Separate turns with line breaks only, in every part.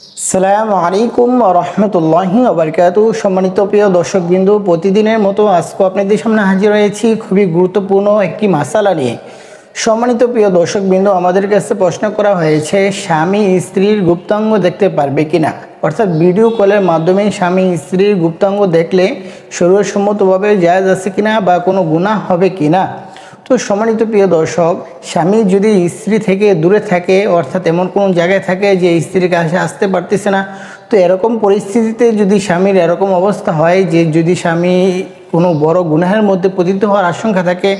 সালাম আলাইকুম রহমতুল্লাহি আবরকাত সম্মানিত প্রিয় দর্শকবৃন্দ, প্রতিদিনের মতো আজকে আপনাদের সামনে হাজির হয়েছি খুবই গুরুত্বপূর্ণ একটি মাসালা নিয়ে। সম্মানিত প্রিয় দর্শকবৃন্দ, আমাদের কাছে প্রশ্ন করা হয়েছে, স্বামী স্ত্রীর গুপ্তাঙ্গ দেখতে পারবে কিনা? অর্থাৎ ভিডিও কলের মাধ্যমে স্বামী স্ত্রীর গুপ্তাঙ্গ দেখলে শরীরসম্মতভাবে জায়জ আছে কিনা বা কোনো গুনাহ হবে কিনা? তো সম্মানিত প্রিয় দর্শক, স্বামী যদি স্ত্রী থেকে দূরে থাকে, অর্থাৎ এমন কোনো জায়গায় থাকে যে স্ত্রীর কাছে আসতে পারতেছে না, তো এরকম পরিস্থিতিতে যদি স্বামীর এরকম অবস্থা হয় যে যদি স্বামী কোনো বড় গুনাহের মধ্যে পতিত হওয়ার আশঙ্কা থাকে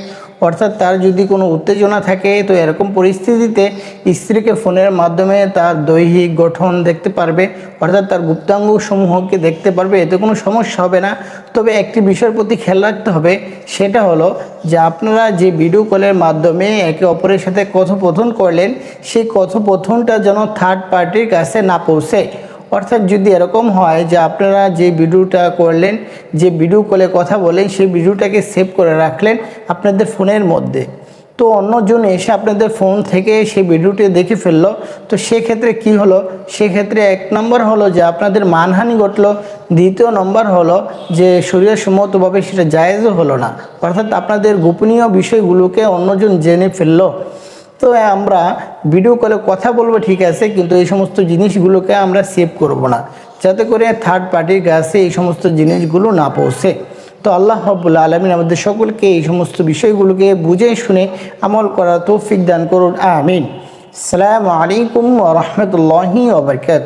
অর্থাৎ তার যদি কোনো উত্তেজনা থাকে, তো এরকম পরিস্থিতিতে স্ত্রীকে ফোনের মাধ্যমে তার দৈহিক গঠন দেখতে পারবে, অর্থাৎ তার গুপ্তাঙ্গ সমূহকে দেখতে পারবে, এতে কোনো সমস্যা হবে না। তবে একটি বিষয়ের প্রতি খেয়াল রাখতে হবে, সেটা হলো যে আপনারা যে ভিডিও কলের মাধ্যমে একে অপরের সাথে কথোপকথন করলেন, সেই কথোপকথনটা যেন থার্ড পার্টির কাছে না পৌঁছে। অর্থাৎ যদি এরকম হয় যে আপনারা যে ভিডিওটা করলেন, যে ভিডিও কলে কথা বলেন, সেই ভিডিওটাকে সেভ করে রাখলেন আপনাদের ফোনের মধ্যে। তো অন্যজন এসে আপনাদের ফোন থেকে সেই ভিডিওটি দেখে ফেলল। তো সেক্ষেত্রে কি হলো? সেক্ষেত্রে এক নম্বর হলো যে আপনাদের মানহানি ঘটলো। দ্বিতীয় নম্বর হলো যে শরীরসম্মতভাবে সেটা জায়েজও হলো না। অর্থাৎ আপনাদের গোপনীয় বিষয়গুলোকে অন্যজন জেনে ফেলল। তো আমরা ভিডিও কলে কথা বলব, ঠিক আছে, কিন্তু এই সমস্ত জিনিসগুলোকে আমরা সেভ করব না। যাতে করে থার্ড পার্টির কাছে এই সমস্ত জিনিসগুলো না পৌঁছে। তো আল্লাহ রব্বুল আলমিন আমাদের সকলকে এই সমস্ত বিষয়গুলোকে বুঝে শুনে আমল করা তৌফিক দান করুন, আমিন। সালামু আলাইকুম রহমতুল্লাহি ওবরকাত